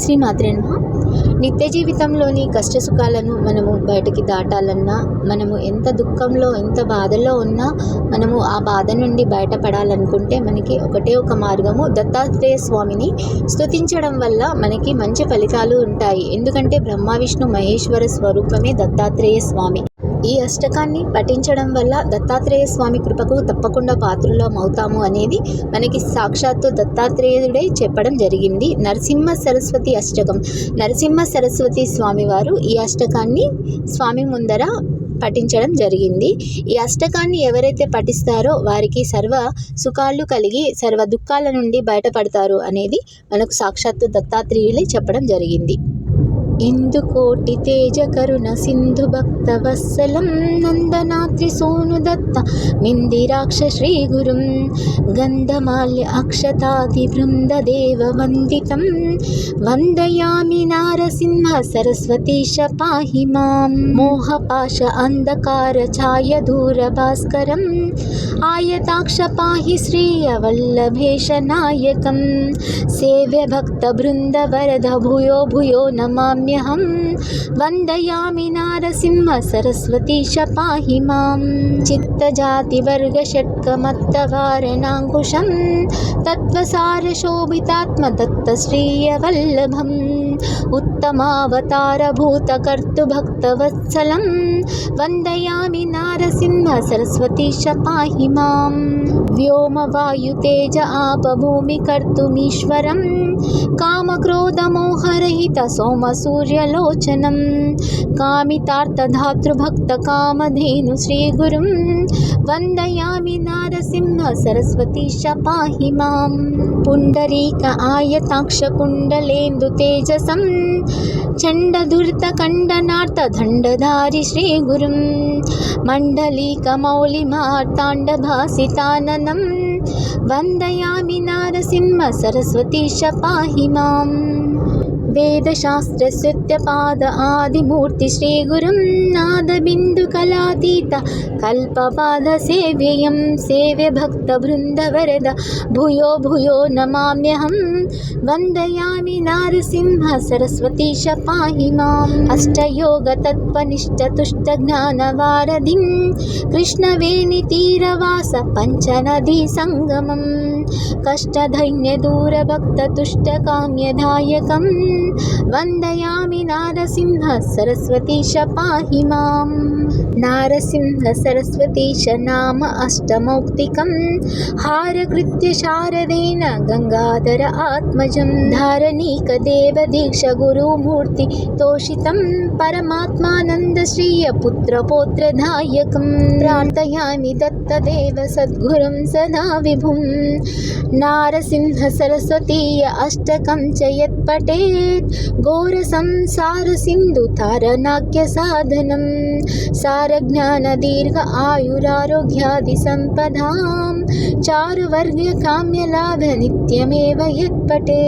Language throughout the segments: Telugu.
శ్రీమాత్రే నమః. నిత్య జీవితంలోని కష్ట సుఖాలను మనము బయటకి దాటాలన్నా మనము ఎంత దుఃఖంలో ఎంత బాధలో ఉన్నా మనము ఆ బాధ నుండి బయటపడాలనుకుంటే మనకి ఒకటే ఒక మార్గము దత్తాత్రేయ స్వామిని స్తుతించడం వల్ల మనకి మంచి ఫలితాలు ఉంటాయి. ఎందుకంటే బ్రహ్మ విష్ణు మహేశ్వర స్వరూపమే దత్తాత్రేయ స్వామి. ఈ అష్టకాన్ని పఠించడం వల్ల దత్తాత్రేయ స్వామి కృపకు తప్పకుండా పాత్రలం అవుతాము అనేది మనకి సాక్షాత్తు దత్తాత్రేయుడే చెప్పడం జరిగింది. నరసింహ సరస్వతి అష్టకం. నరసింహ సరస్వతి స్వామివారు ఈ అష్టకాన్ని స్వామి ముందర పఠించడం జరిగింది. ఈ అష్టకాన్ని ఎవరైతే పఠిస్తారో వారికి సర్వ సుఖాలు కలిగి సర్వ దుఃఖాల నుండి బయటపడతారు అనేది మనకు సాక్షాత్తు దత్తాత్రేయులే చెప్పడం జరిగింది. इन्दुकोटितेजकरुणसिन्धुभक्तवत्सलं नन्दनात्रिसूनुदत्त मिन्दिराक्ष श्रीगुरुं गन्धमाल्य अक्षतादिवृन्ददेववन्दितं वन्दयामि नारसिंह सरस्वतीश पाहि मां मोहपाश अन्धकारछायधूरभास्करम् आयताक्षपाहि श्रीयवल्लभेषनायकं सेव्यभक्तबृन्दवरद भूयो भूयो नमामि रम्यहं वन्दयामि नारसिंह सरस्वती च पाहि मां चित्तजातिवर्गषट्कमत्तवारनाङ्कुशं तत्त्वसारशोभितात्मदत्तश्रीयवल्लभम् उत्तमावतारभूतकर्तुभक्तवत्सलं वन्दयामि नारसिंह सरस्वतीश पाहि मां। व्योमवायुतेज आपभूमिकर्तुमीश्वरं कामक्रोधमोहरहित सोमसूर्यलोचनं कामक्रोधमोहरहितसोमसूर्यलोचनं कामितार्तधातृभक्तकामधेनुश्रीगुरुं वन्दयामि नारसिंह सरस्वती च पाहि मां। पुण्डरीक आयताक्षकुण्डलेन्दुतेजसम् चण्डधुर्तकण्डनार्थदण्डधारि श्रीगुरुं मण्डलीकमौलिमार्ताण्डभासिताननं वन्दयामि नारसिंह सरस्वतीश पाहि माम् वेदशास्त्रस्यत्यपाद आदिमूर्ति श्रीगुरुं नादबिन्दुकलातीत कल्पपादसेव्ययं सेव्य भक्तवृन्दवरद भूयो भूयो नमाम्यहं वन्दयामि नारसिंह सरस्वतीश पाहि माम् अष्टयोगतत्त्वनिष्ठतुष्टज्ञानवारधिं कृष्णवेणितीरवास पञ्चनदीसङ्गमं कष्टधैन्यदूरभक्ततुष्टकाम्यदायकं वन्दयामि नारसिंह सरस्वतीश पाहि माम् नारसिंह सरस्वतीश नाम अष्टमौक्तिकं हारकृत्य शारदेन गङ्गाधर आत्मजं धारणीकदेवदीक्षगुरुमूर्ति तोषितं परमात्मानन्दश्रियपुत्रपौत्रदायकं प्रार्थयामि दत्तदेव सद्गुरुं सदा विभुं नारसिंह सरस्वतीय अष्टकं च यत्पठेत् घोरसंसारसिन्धुतारणाख्यसाधनं सारज्ञानदीर्घ आयुरारोग्यादिसम्पदां चारुवर्गकाम्यलाभ नित्यमेव यत्पठे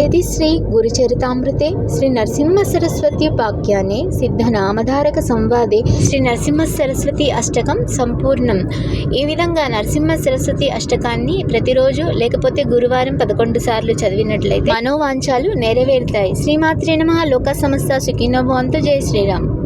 इति శ్రీ గురుచరితామృతే శ్రీ నరసింహ సరస్వతి ఉపాఖ్యానే సిద్ధనామధారక సంవాదే శ్రీ నరసింహ సరస్వతి అష్టకం సంపూర్ణం ఈ విధంగా నరసింహ సరస్వతి అష్టకాన్ని ప్రతిరోజు లేకపోతే గురువారం పదకొండు సార్లు చదివినట్లయితే మనోవాంఛాలు నెరవేరుతాయి శ్రీమాత్రే నమ లోక సమస్త సుఖినో భవంతు జయ శ్రీరామ్